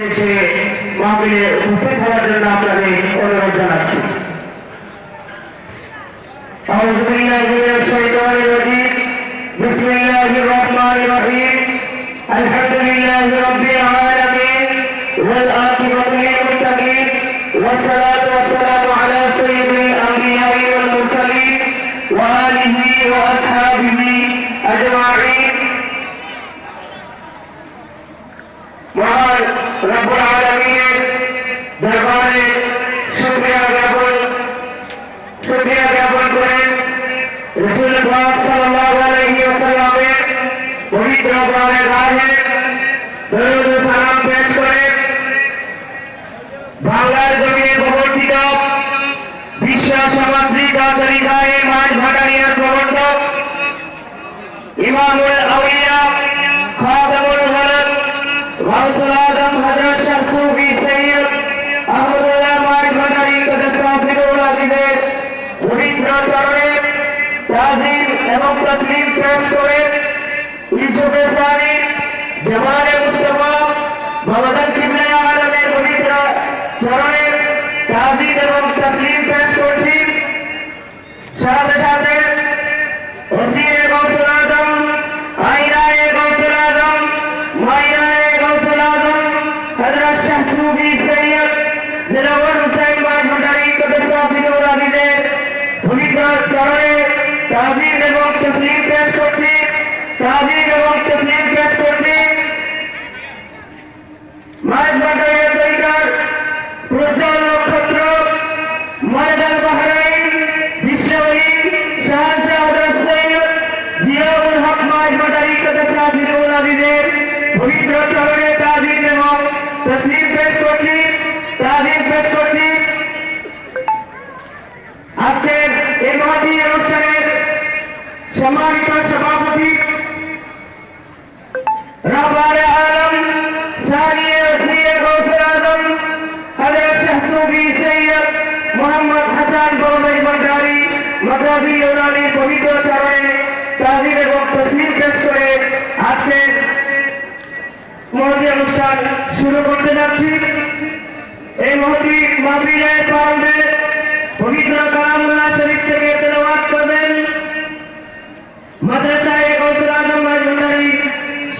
এসে মাহফিলে উপস্থিত হওয়ার জন্য আপনাদের অনুরোধ জানাচ্ছি أعوذ بالله من الشيطان الرجيم بسم الله الرحمن الرحيم الحمد لله رب العالمين والعاقبة للمتقين والصلاة والسلام على سيد الأنبياء والمرسلين وآله وأصحابه أجمعين রব্বুল আলমীর দরবারে শুক্রিয়া জ্ঞাপন শুক্রিয়া জ্ঞাপন করে রসুল পাক বাংলার জমিনে প্রবর্তক ইমামুল আউলিয়া খাতামুল গলব গাউসুল আজম হযরত শাহ সুফি সৈয়দ আহমদুল্লাহ মাই ভান্ডারী কদসাসিরুল আজিজের পবিত্র কারণে তাজিম এবং তসলিম পেশ করে ইউসুফ সানি জামানে মুস্তাফা ভগবান কিবলা আলমের পবিত্র চরণে তাজিম এবং তসলিম পেশ করছি। সাথে সাথে ওসিয়ে গৌসুল আজম আইনায়ে গৌসুল আজম মাইনায়ে গৌসুল আজম হযরত শাহ সুফি সৈয়দ দিলওয়ার হুসাইন মাহমুদারি কদসাসিনুর আজিজের পবিত্র চরণে তাজিম এবং নক্ষত্র, ময়দান বাহরাইন বিশ্ববী শাহজাহ জিয়াউল হক মাহমুদারি কদসাসিনুর আজিজের পবিত্র চরণে তাজিম এবং তসলিম পেশ করছি তাজিম পেশ করছি আজকের এই মহতি অনুষ্ঠানের সম্মানিত সভাপতি রবার আলম সারিয়ে ওসিয়ে গৌসুল আজম হযরত শাহ সুফি সৈয়দ মোহাম্মদ হাসান বরমাই ভান্ডারী মাদ্রাজি ইউনানি পবিত্র চরণে তাজিম এবং তসলিম পেশ করে আজকে শুরু করতে যাচ্ছি। এই মহতি প্রারম্ভে